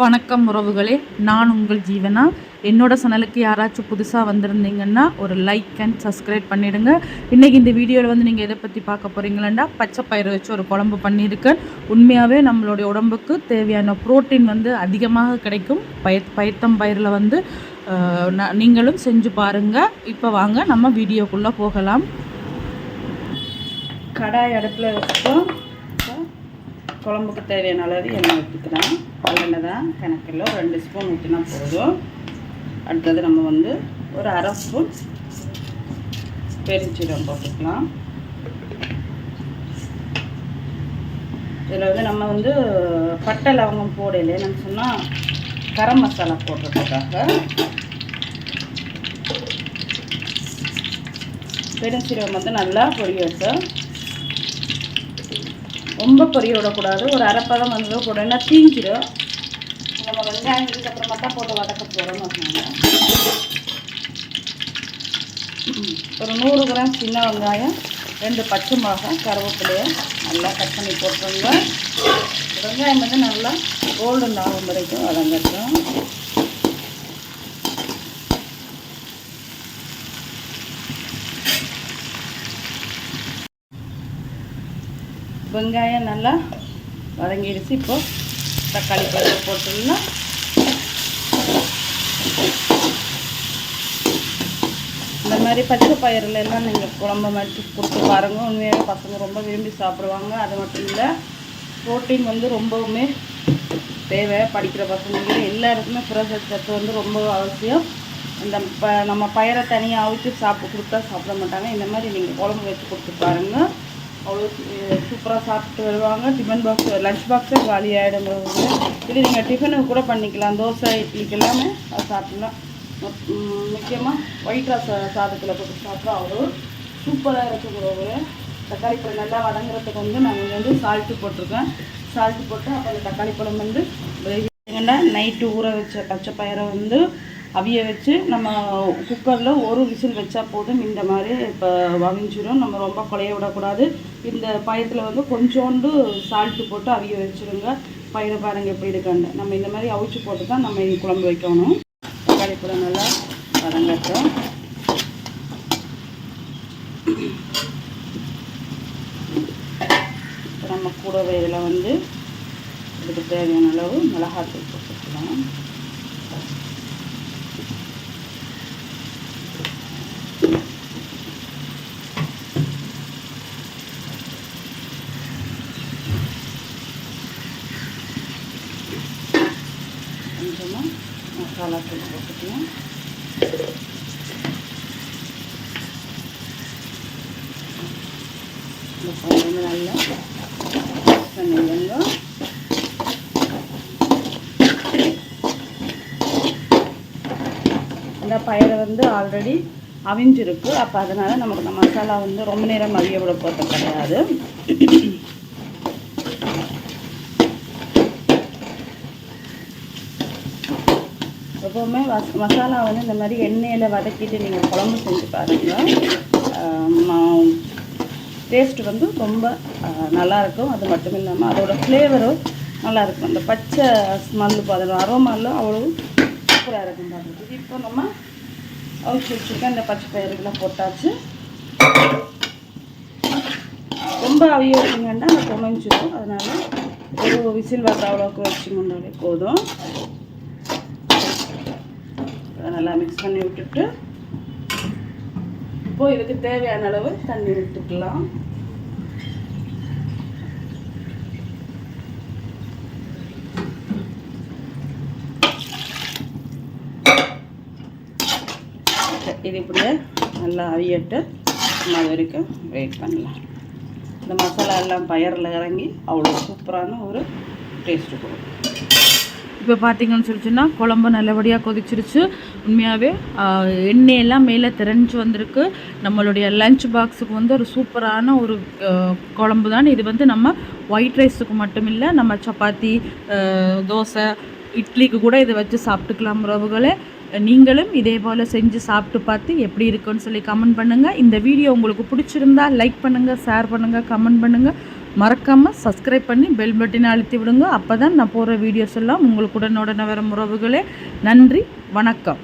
வணக்கம் உறவுகளே. நான் உங்கள் ஜீவனா? என்னோட சேனலுக்கு யாராச்சும் புதுசாக வந்திருந்தீங்கன்னா ஒரு லைக் அண்ட் சப்ஸ்கிரைப் பண்ணிவிடுங்க இன்றைக்கி இந்த வீடியோவில் வந்து நீங்கள் எதை பற்றி பார்க்க போகிறீங்களா பச்சை பயிறு வச்சு ஒரு குழம்பு பண்ணியிருக்கேன் உண்மையாகவே நம்மளுடைய உடம்புக்கு தேவையான புரோட்டீன் வந்து அதிகமாக கிடைக்கும். பய பயத்தம் பயிரில் வந்து நீங்களும் செஞ்சு பாருங்கள் இப்போ வாங்க நம்ம வீடியோக்குள்ளே போகலாம். கடாய் அடுப்பில் வச்சுட்டோம். குழம்புக்கு தேவையான அளவு எண்ணெய் ஊற்றிக்கலாம். நல்லெண்ணெய் தான் கணக்கில் ஒரு ரெண்டு ஸ்பூன் ஊற்றினா போதும். அடுத்தது நம்ம வந்து ஒரு அரை ஸ்பூன் பெருஞ்சீரம் போட்டுக்கலாம். இதில் வந்து நம்ம வந்து பட்டை லவங்கம் போடல சொன்னால் கரம் மசாலா போடுறதுக்காக பெருஞ்சீரகம் வந்து நல்லா பொரிய பொரியட்டும் ரொம்ப பொரிய விடக்கூடாது. ஒரு அரைப்பதம் வந்து போடணும்னா தீஞ்சிடும் நம்ம வெங்காயம் இதுக்கப்புறமா தான் போட்டு வதக்க போகிறோம் ஒரு நூறு கிராம் சின்ன வெங்காயம் ரெண்டு பச்சை மிளகாய் கருவேப்பிலையை நல்லா கட் பண்ணி போட்டுருங்க. வெங்காயம் வந்து நல்லா கோல்டன் ஆகும் வரைக்கும் வதங்கட்டும். வெங்காயம் நல்லா வதங்கிடுச்சு. இப்போ தக்காளி பருப்பு போட்டுடலாம். இந்த மாதிரி பச்சை பயிரில் எல்லாம் நீங்கள் குழம்பு மாதிரி கொடுத்து பாருங்க. உண்மையாக பசங்க ரொம்ப விரும்பி சாப்பிடுவாங்க. அது மட்டும் இல்லை ப்ரோட்டீன் வந்து ரொம்பவுமே தேவை படிக்கிற பசங்களுக்கு. எல்லாருக்குமே புரத சத்து வந்து ரொம்ப அவசியம். இந்த ப நம்ம பயிரை தனியாக அவிச்சு சாப்பிட்டு கொடுத்தா சாப்பிட மாட்டாங்க. இந்த மாதிரி நீங்கள் குழம்பு வச்சு கொடுத்து பாருங்கள் அவ்வளோ சூப்பராக சாப்பிட்டு வருவாங்க. டிஃபன் பாக்ஸ் லஞ்ச் பாக்ஸே காலி ஆகிடுங்கிறது இது நீங்கள் டிஃபனுக்கு கூட பண்ணிக்கலாம். தோசை இட்லிக்கு எல்லாமே அது முக்கியமாக ஒயிட் ரைஸ் சாதத்தில் போட்டு சாப்பிட்டா அவ்வளோ சூப்பராக இருக்கும் ஒரு தக்காளி பழம் நல்லா வதங்குறதுக்கு வந்து நாங்கள் வந்து சால்ட்டு போட்டிருக்கேன். சால்ட்டு போட்டு அப்போ அந்த தக்காளி பழம் வந்து நைட்டு ஊற வச்ச பச்சை பயிரை வந்து அவிய வச்சு நம்ம குக்கரில் ஒரு விசில் வச்சா போதும். இந்த மாதிரி இப்போ வவிஞ்சிடும் நம்ம ரொம்ப குழைய விடக்கூடாது. இந்த பயத்தில் வந்து கொஞ்சோண்டு சால்ட்டு போட்டு அவிய வச்சுருங்க. பயிரை பாருங்கள் எப்படி இருக்காண்டு நம்ம இந்த மாதிரி அவிச்சு போட்டு தான் நம்ம குழம்பு வைக்கணும். தக்காளி கூட நல்லா வதங்கட்டும். இப்போ நம்ம கூடவே இதில் வந்து இதுக்கு தேவையான அளவு மிளகாத்தூள் போட்டுக்கலாம். போட்டுக்கலாம் மசாலா தூள் போட்டுக்கலாம். இந்த நல்லா இந்த பயிரை வந்து ஆல்ரெடி அவிஞ்சிருக்கு. அப்போ அதனால் நமக்கு இந்த மசாலா வந்து ரொம்ப நேரம் அவிய விட போகிறது கிடையாது. எப்போவுமே மசாலா வந்து இந்த மாதிரி எண்ணெயில் வதக்கிட்டு நீங்கள் குழம்பு செஞ்சு பாருங்கள் டேஸ்ட் வந்து ரொம்ப நல்லாயிருக்கும் நல்லா இருக்கும் அது மட்டும் இல்லாமல் அதோட ஃப்ளேவரும் நல்லாயிருக்கும் அந்த பச்சை ஸ்மெல்லு அதோட அரோமாலாம் அவ்வளோ சூப்பராக இருக்கும் பாருங்க. இது இப்போ நம்ம அவிச்சு வச்சுருக்க இந்த பச்சை பயிர்கள்லாம் போட்டாச்சு. ரொம்ப அவிய வச்சிங்கன்னா அந்த குமைஞ்சிடும் அதனால ஒரு விசில் வர அவ்வளோக்கு வச்சுங்கன்னாலே போதும். நல்லா மிக்ஸ் பண்ணி விட்டுட்டு இப்போது இதுக்கு தேவையான அளவு தண்ணி விட்டுக்கலாம் இது இப்படியே நல்லா அவியட்டு நம்ம அது வரைக்கும் வெயிட் பண்ணலாம். இந்த மசாலா எல்லாம் பயரில் இறங்கி அவ்வளோ சூப்பரான ஒரு டேஸ்ட்டு கொடுக்கும். இப்போ பார்த்தீங்கன்னு சொல்லிச்சுன்னா குழம்பு நல்லபடியாக கொதிச்சிருச்சு. உண்மையாகவே எண்ணெயெல்லாம் மேலே திரஞ்சு வந்திருக்கு. நம்மளுடைய லஞ்ச் பாக்ஸுக்கு வந்து ஒரு சூப்பரான ஒரு குழம்பு தான். இது வந்து நம்ம ஒயிட் ரைஸுக்கு மட்டும் இல்லை நம்ம சப்பாத்தி தோசை இட்லிக்கு கூட இதை வச்சு சாப்பிட்டுக்கலாம் உறவுகளை. நீங்களும் இதே போல் செஞ்சு சாப்பிட்டு பார்த்து எப்படி இருக்குன்னு சொல்லி கமெண்ட் பண்ணுங்கள் இந்த வீடியோ உங்களுக்கு பிடிச்சிருந்தா லைக் பண்ணுங்கள் ஷேர் பண்ணுங்கள் கமெண்ட் பண்ணுங்கள் மறக்காமல் சப்ஸ்கிரைப் பண்ணி பெல் பட்டினை அழுத்தி விடுங்க. அப்போ தான் நான் போடுற வீடியோஸ் எல்லாம் உங்களுக்கு உடனுடனே வர உறவுகளே. நன்றி வணக்கம்.